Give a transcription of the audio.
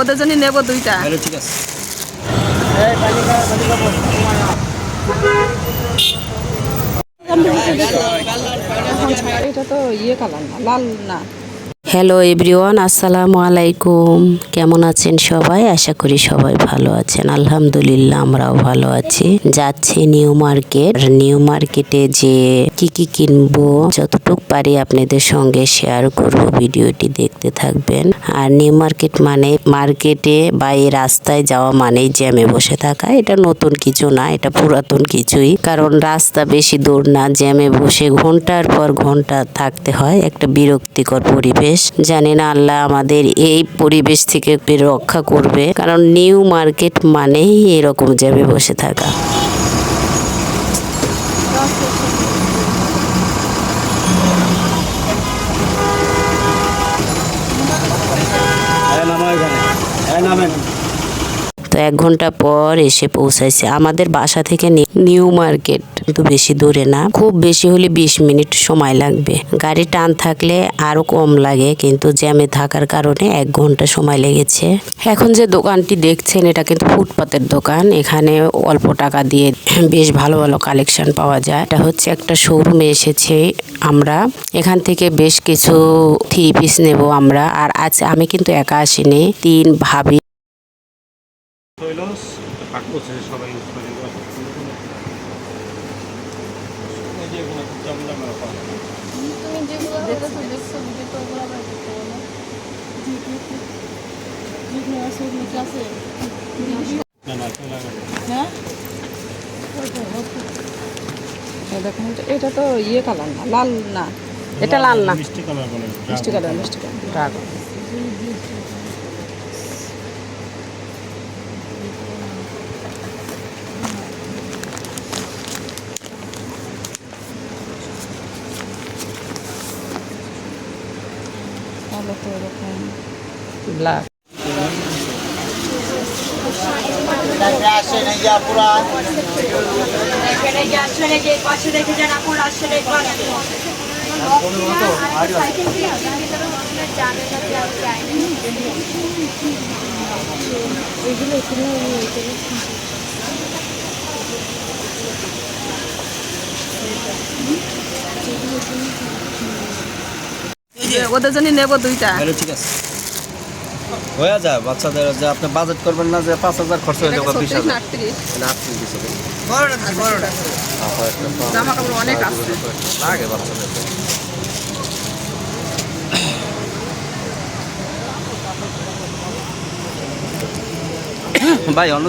ওদের জন্য নেব দুইটা। ঠিক আছে। এটা তো ইয়ে কালার না লাল না। হ্যালো এভরিওয়ান আসসালামু আলাইকুম কেমন আছেন সবাই? আশা করি সবাই ভালো আছেন। আলহামদুলিল্লাহ, আমরাও ভালো আছি। যাচ্ছি নিউ মার্কেট। নিউ মার্কেটে যে কি কি কিনবো, যতটুক পারি আপনাদের সঙ্গে শেয়ার করব, ভিডিওটি দেখতে থাকবেন। আর নিউ মার্কেট মানে মার্কেটে বা এই রাস্তায় যাওয়া মানেই জ্যামে বসে থাকা। এটা নতুন কিছু না, এটা পুরাতন কিছুই। কারণ রাস্তা বেশি দূর না, জ্যামে বসে ঘণ্টার পর ঘণ্টা থাকতে হয়। একটা বিরক্তিকর পরিবেশ। জানি না আল্লাহ আমাদের এই পরিবেশ থেকে রক্ষা করবে। কারণ নিউ মার্কেট মানেই এরকম যাবে বসে থাকা। তো এক ঘণ্টা পর এসে পৌঁছাইছে। আমাদের বাসা থেকে নিউ মার্কেট, কিন্তু বেশি দূরে না। খুব বেশি হলে বিশ মিনিট সময় লাগবে। গাড়ি টান থাকলে আরও কম লাগে, কিন্তু জ্যামে থাকার কারণে এক ঘণ্টা সময় লেগেছে। এখন যে দোকানটি দেখছেন, এটা কিন্তু ফুটপাতের দোকান। এখানে অল্প টাকা দিয়ে বেশ ভালো ভালো কালেকশন পাওয়া যায়। এটা হচ্ছে একটা শোরুমে এসেছে আমরা। এখান থেকে বেশ কিছু থ্রি পিস নেব আমরা। আর আজ আমি কিন্তু একা আসিনি। তিন ভাবি তৈলস পাক করছে সবাই ইউজ করে। দেখেন এটা- এটা তো ইয়ে কালার না লাল না। এটা লাল না। মিষ্টি কালার মিষ্টি কালার মিষ্টি কালার। ড্রাগন। তাহলে তো এরকম ব্ল্যাক এখানে ওদের জন্য নেব দুইটা। ঠিক আছে। হয়ে যায় বাচ্চাদের যে আপনি বাজেট করবেন না যে পাঁচ হাজার খরচ হয়ে যাবে বিশ হাজার। জামা কাপড় অনেক আছে লাগে বাচ্চাদের ভাই অন্য